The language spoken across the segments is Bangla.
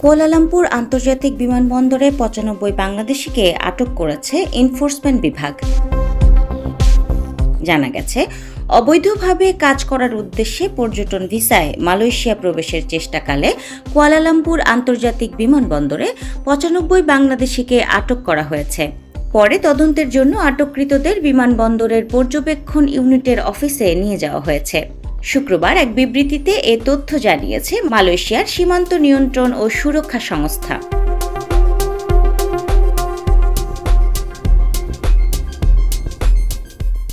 কুয়ালালামপুর আন্তর্জাতিক বিমানবন্দরে পঁচানব্বই বাংলাদেশিকে আটক করেছে এনফোর্সমেন্ট বিভাগ। জানা গেছে, অবৈধভাবে কাজ করার উদ্দেশ্যে পর্যটন ভিসায় মালয়েশিয়া প্রবেশের চেষ্টাকালে কুয়ালালামপুর আন্তর্জাতিক বিমানবন্দরে পঁচানব্বই বাংলাদেশিকে আটক করা হয়েছে। পরে তদন্তের জন্য আটককৃতদের বিমানবন্দরের পর্যবেক্ষণ ইউনিটের অফিসে নিয়ে যাওয়া হয়েছে। শুক্রবার এক বিবৃতিতে এ তথ্য জানিয়েছে মালয়েশিয়ার সীমান্ত নিয়ন্ত্রণ ও সুরক্ষা সংস্থা।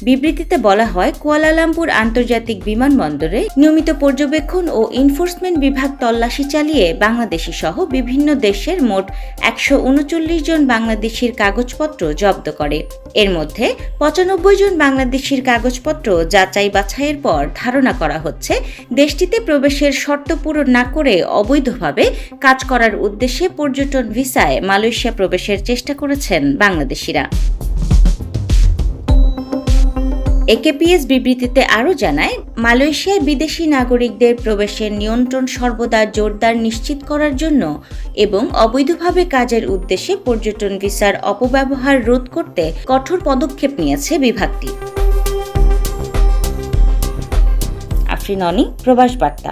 বিবৃতিতে বলা হয়, কুয়ালালামপুর আন্তর্জাতিক বিমানবন্দরে নিয়মিত পর্যবেক্ষণ ও এনফোর্সমেন্ট বিভাগ তল্লাশি চালিয়ে বাংলাদেশি সহ বিভিন্ন দেশের মোট একশো উনচল্লিশ জন বাংলাদেশির কাগজপত্র জব্দ করে। এর মধ্যে পঁচানব্বই জন বাংলাদেশির কাগজপত্র যাচাই বাছাইয়ের পর ধারণা করা হচ্ছে, দেশটিতে প্রবেশের শর্ত পূরণ না করে অবৈধভাবে কাজ করার উদ্দেশ্যে পর্যটন ভিসায় মালয়েশিয়া প্রবেশের চেষ্টা করেছেন বাংলাদেশিরা। একেপিএস বিবৃতিতে আরও জানায়, মালয়েশিয়ায় বিদেশি নাগরিকদের প্রবেশের নিয়ন্ত্রণ সর্বদা জোরদার নিশ্চিত করার জন্য এবং অবৈধভাবে কাজের উদ্দেশ্যে পর্যটন ভিসার অপব্যবহার রোধ করতে কঠোর পদক্ষেপ নিয়েছে বিভাগটি। আফরিন অনি, প্রবাস বার্তা।